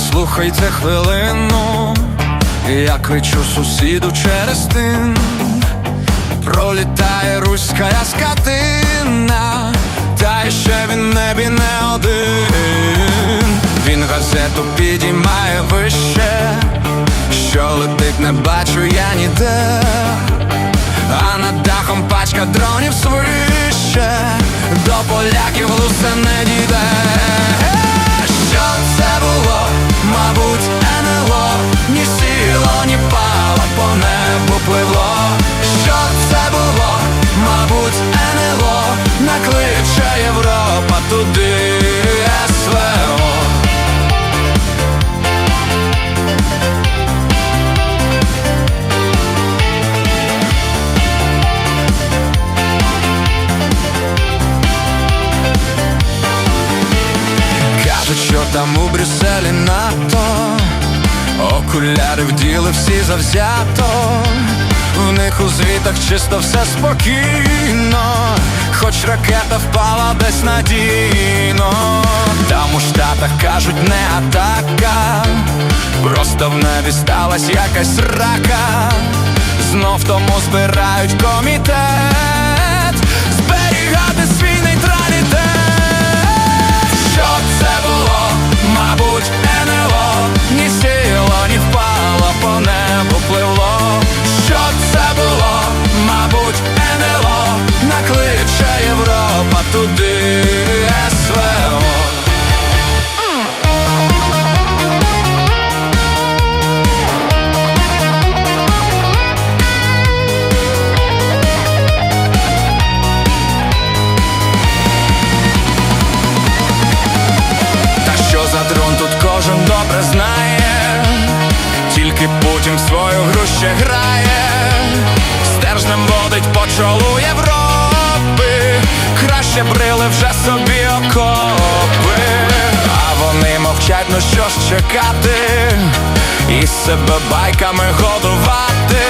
слухайте хвилину, я кричу сусіду через тин, пролітає руська скотина, та ще він небі не один. Він газету підіймає вище, що летить, не бачу я ніде. А над дахом пачка дронів свище. До поляків лусе не дійде небу Що це було? Мабуть, НЛО Накличе Європа туди СВО. Кажуть, що там у Брюсселі НАТО. Окуляри вділи всі завзято В них у звітах чисто все спокійно Хоч ракета впала десь надійно. Там у Штатах кажуть не атака Просто в небі сталась якась рака. Знов тому збирають комітет ще грає, стержнем водить по чолу Європи, краще брили вже собі окопи, а вони мовчать, ну що ж чекати, і себе байками годувати.